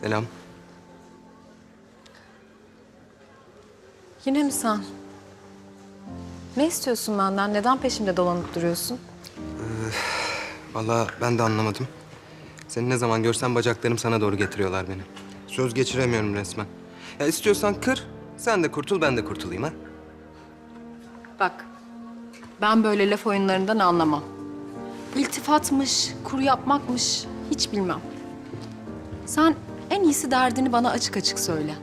Selam. Yine mi sen? Ne istiyorsun benden? Neden peşimde dolanıp duruyorsun? Vallahi ben de anlamadım. Seni ne zaman görsem bacaklarım sana doğru getiriyorlar beni. Söz geçiremiyorum resmen. Ya istiyorsan kır, sen de kurtul, ben de kurtulayım ha. Bak, ben böyle laf oyunlarından anlamam. İltifatmış, kuru yapmakmış hiç bilmem. Sen en iyisi derdini bana açık açık söyle.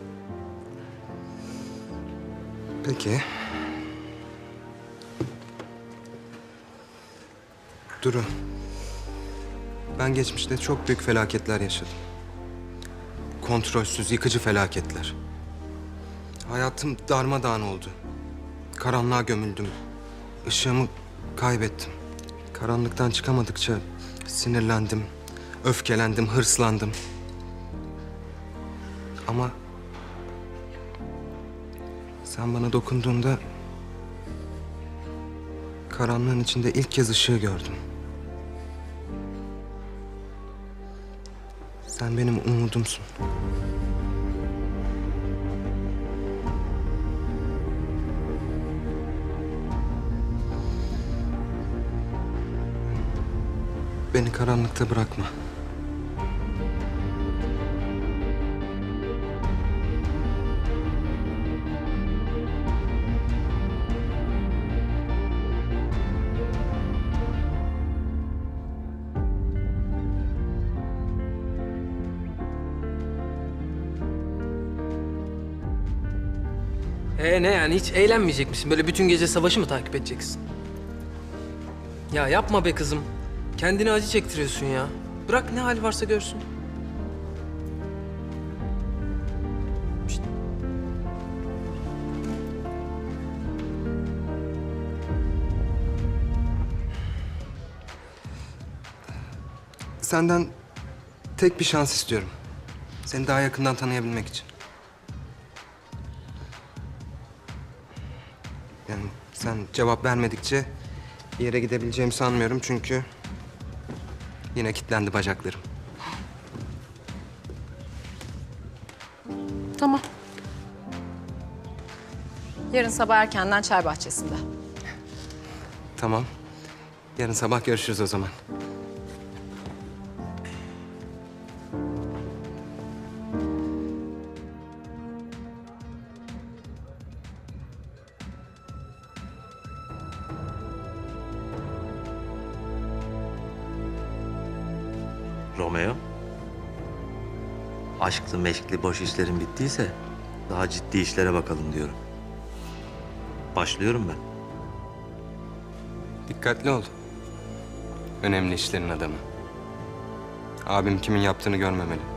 Peki. Duru. Ben geçmişte çok büyük felaketler yaşadım. Kontrolsüz, yıkıcı felaketler. Hayatım darmadağın oldu. Karanlığa gömüldüm. Işığımı kaybettim. Karanlıktan çıkamadıkça sinirlendim, öfkelendim, hırslandım. Ama sen bana dokunduğunda karanlığın içinde ilk kez ışığı gördüm. Sen benim umudumsun. Beni karanlıkta bırakma. Ee ne yani hiç eğlenmeyecek misin? Böyle bütün gece savaşı mı takip edeceksin? Ya yapma be kızım. Kendine acı çektiriyorsun ya. Bırak ne hal varsa görsün. Senden tek bir şans istiyorum. Seni daha yakından tanıyabilmek için. Yani sen cevap vermedikçe bir yere gidebileceğimi sanmıyorum çünkü yine kilitlendi bacaklarım. Tamam. Yarın sabah erkenden çay bahçesinde. Tamam. Yarın sabah görüşürüz o zaman. Romeo. Aşklı meşkli boş işlerin bittiyse daha ciddi işlere bakalım diyorum. Başlıyorum ben. Dikkatli ol. Önemli işlerin adamı. Abim kimin yaptığını görmemeli.